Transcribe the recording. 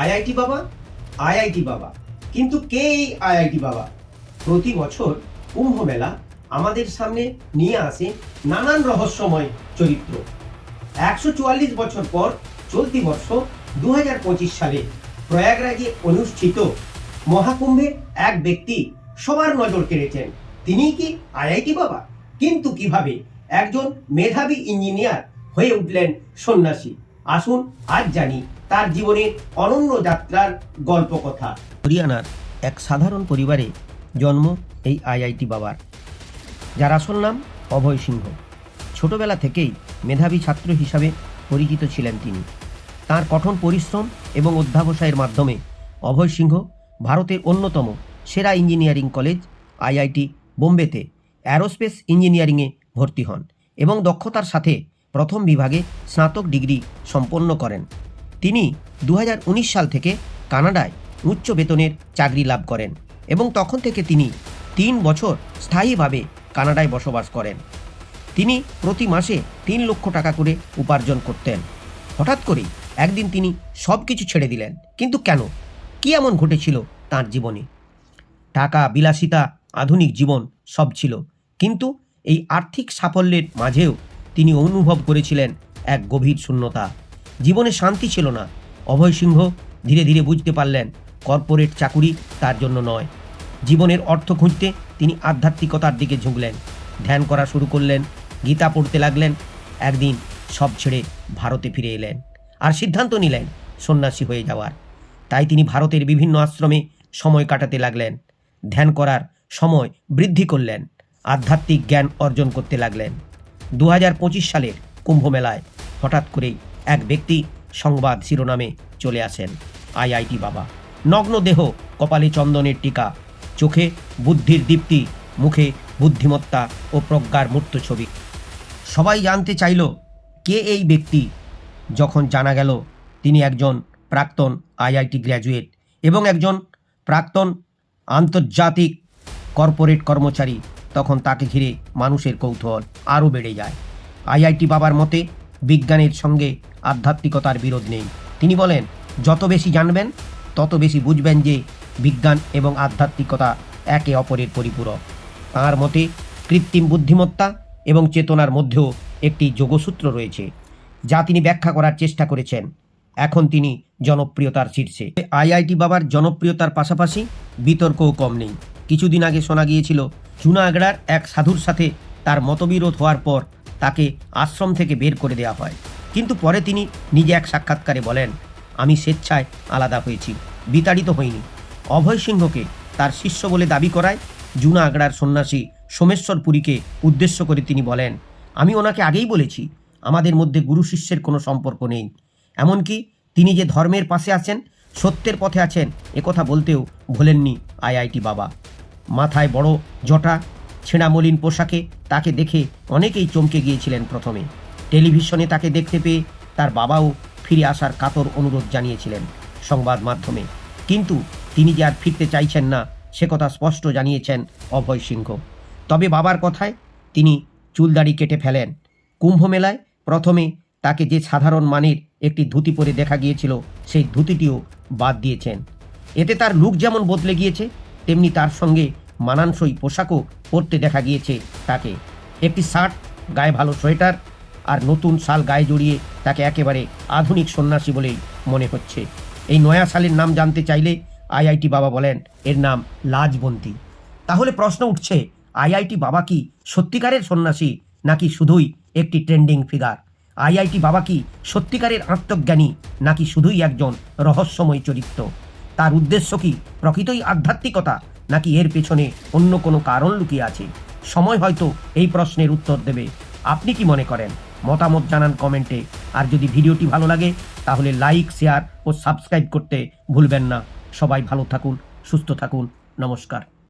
IIT বাবা IIT বাবা। কিন্তু কে এই আইআইটি বাবা? প্রতি বছর কুম্ভ মেলা আমাদের সামনে নিয়ে আসে নানান রহস্যময় চরিত্র। একশো চুয়াল্লিশ বছর পর চলতি বর্ষ দু হাজার পঁচিশ সালে প্রয়াগরাজে অনুষ্ঠিত মহাকুম্ভে এক ব্যক্তি সবার নজর কেড়েছেন। তিনি কি আইআইটি বাবা? কিন্তু কীভাবে একজন মেধাবী ইঞ্জিনিয়ার হয়ে উঠলেন সন্ন্যাসী? আসুন আজ জানি তার জীবনের অনন্য যাত্রার গল্প কথা। হরিয়ানার এক সাধারণ পরিবারে জন্ম এই আইআইটি বাবার। যার আসল নাম অভয় সিংহ। ছোটবেলা থেকেই মেধাবী ছাত্র হিসাবে পরিচিত ছিলেন তিনি। তার কঠোর পরিশ্রম এবং অধ্যাবসায়ের মাধ্যমে অভয় সিংহ ভারতের অন্যতম সেরা ইঞ্জিনিয়ারিং কলেজ আইআইটি বোম্বেতে অ্যারোস্পেস ইঞ্জিনিয়ারিংয়ে ভর্তি হন এবং দক্ষতার সাথে প্রথম বিভাগে স্নাতক ডিগ্রি সম্পন্ন করেন। তিনি দু হাজার উনিশ সাল থেকে কানাডায় উচ্চ বেতনের চাকরি লাভ করেন এবং তখন থেকে তিনি তিন বছর স্থায়ীভাবে কানাডায় বসবাস করেন। তিনি প্রতি মাসে তিন লক্ষ টাকা করে উপার্জন করতেন। হঠাৎ করেই একদিন তিনি সব কিছু ছেড়ে দিলেন। কিন্তু কেন? কি এমন ঘটেছিল তার জীবনে? টাকা বিলাসিতা, আধুনিক জীবন সব ছিল। কিন্তু এই আর্থিক সাফল্যের মাঝেও তিনি অনুভব করেছিলেন এক গভীর শূন্যতা। জীবনে শান্তি ছিল না। অভয় সিংহ ধীরে ধীরে বুঝতে পারলেন, কর্পোরেট চাকুরি তার জন্য নয়। জীবনের অর্থ খুঁজতে তিনি আধ্যাত্মিকতার দিকে ঝুঁকলেন। ধ্যান করা শুরু করলেন, গীতা পড়তে লাগলেন, একদিন সব ছেড়ে ভারতে ফিরে এলেন আর সিদ্ধান্ত নিলেন সন্ন্যাসী হয়ে যাওয়ার। তাই তিনি ভারতের বিভিন্ন আশ্রমে সময় কাটাতে লাগলেন, ধ্যান করার সময় বৃদ্ধি করলেন, আধ্যাত্মিক জ্ঞান অর্জন করতে লাগলেন। দু হাজার পঁচিশ সালের কুম্ভ মেলায় হঠাৎ করেই এক ব্যক্তি সংবাদ শিরোনামে চলে আসেন। আইআইটি বাবা। নগ্ন দেহ, কপালে চন্দনের টিকা, চোখে বুদ্ধির দীপ্তি, মুখে বুদ্ধিমত্তা ও প্রজ্ঞার মূর্ত ছবি। সবাই জানতে চাইল, কে এই ব্যক্তি? যখন জানা গেল, তিনি একজন প্রাক্তন আইআইটি গ্র্যাজুয়েট এবং একজন প্রাক্তন আন্তর্জাতিক কর্পোরেট কর্মচারী, তখন তাকে ঘিরে মানুষের কৌতূহল আরও বেড়ে যায়। আইআইটি বাবার মতে বিজ্ঞানের সঙ্গে আধ্যাত্মিকতার বিরোধ নেই। তিনি বলেন, যত বেশি জানবেন, তত বেশি বুঝবেন যে বিজ্ঞান এবং আধ্যাত্মিকতা একে অপরের পরিপূরক। তাঁর মতে, কৃত্রিম বুদ্ধিমত্তা এবং চেতনার মধ্যেও একটি যোগসূত্র রয়েছে, যা তিনি ব্যাখ্যা করার চেষ্টা করেছেন। এখন তিনি জনপ্রিয়তার শীর্ষে। আইআইটি বাবার জনপ্রিয়তার পাশাপাশি বিতর্কও কম নেই। কিছুদিন আগে শোনা গিয়েছিল, জুনাগড়ার এক সাধুর সাথে তার মতবিরোধ হওয়ার পর তাকে আশ্রম থেকে বের করে দেওয়া হয়। কিন্তু পরে তিনি নিজে এক সাক্ষাৎকারে বলেন, আমি স্বেচ্ছায় আলাদা হয়েছি, বিতাড়িত হইনি। অভয় সিংহকে তার শিষ্য বলে দাবি করায় জুনা আগ্রার সন্ন্যাসী সোমেশ্বর পুরীকে উদ্দেশ্য করে তিনি বলেন, আমি ওনাকে আগেই বলেছি, আমাদের মধ্যে গুরু শিষ্যের কোনো সম্পর্ক নেই। এমনকি তিনি যে ধর্মের পাশে আছেন, সত্যের পথে আছেন একথা বলতেও ভোলেননি আইআইটি বাবা। মাথায় বড় জটা ছেঁড়া মলিন পোশাকে তাকে দেখে অনেকেই চমকে গিয়েছিলেন প্রথমে। টেলিভিশনে তাকে দেখতে পেয়ে তার বাবাও ফিরে আসার কাতর অনুরোধ জানিয়েছিলেন সংবাদ মাধ্যমে। কিন্তু তিনি যে আর ফিরতে চাইছেন না, সে কথা স্পষ্ট জানিয়েছেন অভয় সিংহ। তবে বাবার কথায় তিনি চুলদাড়ি কেটে ফেলেন। কুম্ভ মেলায় প্রথমে তাকে যে সাধারণ মানের একটি ধুতি পরে দেখা গিয়েছিল, সেই ধুতিটিও বাদ দিয়েছেন। এতে তার লুক যেমন বদলে গিয়েছে, তেমনি তার সঙ্গে মানানসই পোশাকও পরতে দেখা গিয়েছে তাকে। একটি শার্ট, গায়ে ভালো সোয়েটার আর নতুন শাল গায়ে জড়িয়ে তাকে একেবারে আধুনিক সন্ন্যাসী বলেই মনে হচ্ছে। এই নয়া শালের নাম জানতে চাইলে আইআইটি বাবা বলেন, এর নাম লাজবন্তী। তাহলে প্রশ্ন উঠছে, আইআইটি বাবা কি সত্যিকারের সন্ন্যাসী নাকি শুধুই একটি ট্রেন্ডিং ফিগার? আইআইটি বাবা কি সত্যিকারের আত্মজ্ঞানী নাকি শুধুই একজন রহস্যময় চরিত্র? তার উদ্দেশ্য কি প্রকৃতই আধ্যাত্মিকতা নাকি এর পেছনে অন্য কোনো কারণ লুকিয়ে আছে? সময় হয়তো এই প্রশ্নের উত্তর দেবে। আপনি কি মনে করেন? মতামত জানান কমেন্টে। আর যদি ভিডিওটি ভালো লাগে, তাহলে লাইক, শেয়ার ও সাবস্ক্রাইব করতে ভুলবেন না। সবাই ভালো থাকুন, সুস্থ থাকুন। নমস্কার।